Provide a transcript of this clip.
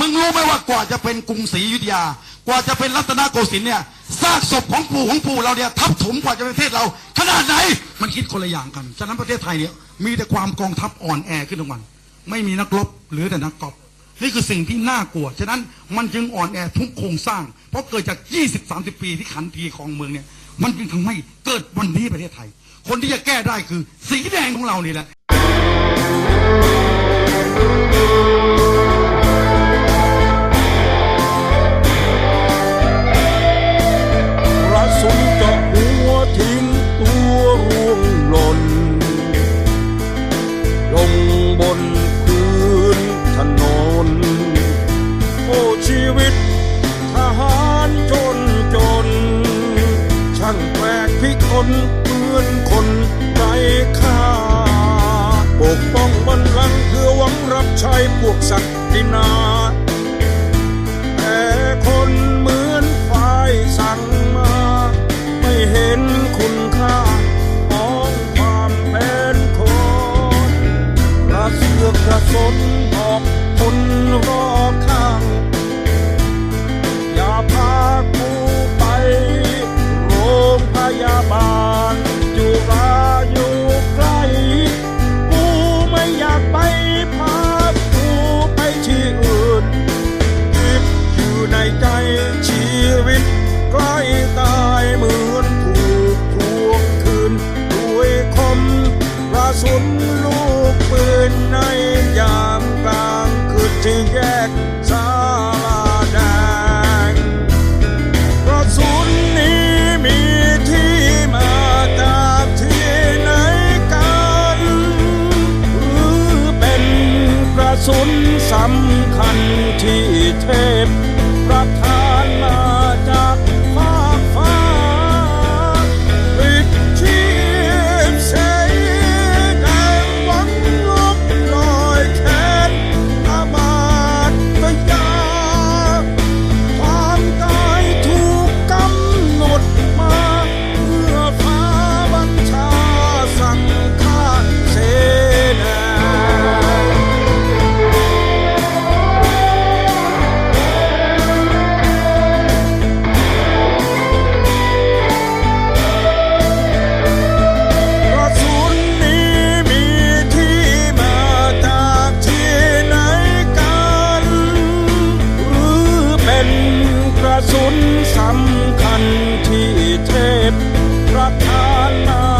มึงรู้ไหมว่ากว่าจะเป็นกรุงศรีอยุธยา กว่าจะเป็นรัตนโกสินทร์เนี่ยซากศพของปู่ของปู่เราเนี่ยทับถมกว่าจะเป็นประเทศเรา ขนาดไหนมันคิดคนละอย่างกัน ฉะนั้นประเทศไทยเนี่ยมีแต่ความกองทัพอ่อนแอขึ้นทุกวัน ไม่มีนักรบหลือแต่นักกอบนี่คือสิ่งที่น่ากลัว ฉะนั้นมันจึงอ่อนแอทุกโครงสร้าง เพราะเกิดจาก 20-30 ปีที่ขันทีของเมืองเนี่ย มันจึงทำให้เกิดวันนี้ประเทศไทย คนที่จะแก้ได้คือสีแดงของเรานี่แหละ พิกลเหมือนคนไร้ค่าปกป้องบัลลังเพื่อหวังรับใช้พวกศักดินาแต่คนเหมือนฝ่ายสั่งมา ไม่เห็นคุณค่าของความเป็นคนกระเสือกกระสน สุนลูกปืนในยามกลางคืนที่แยกสาลาแดงกระสุนนี้มีที่มาจากที่ไหนกันหรือเป็นกระสุนสำคัญที่เทพ สำคัญที่เทพประทานมา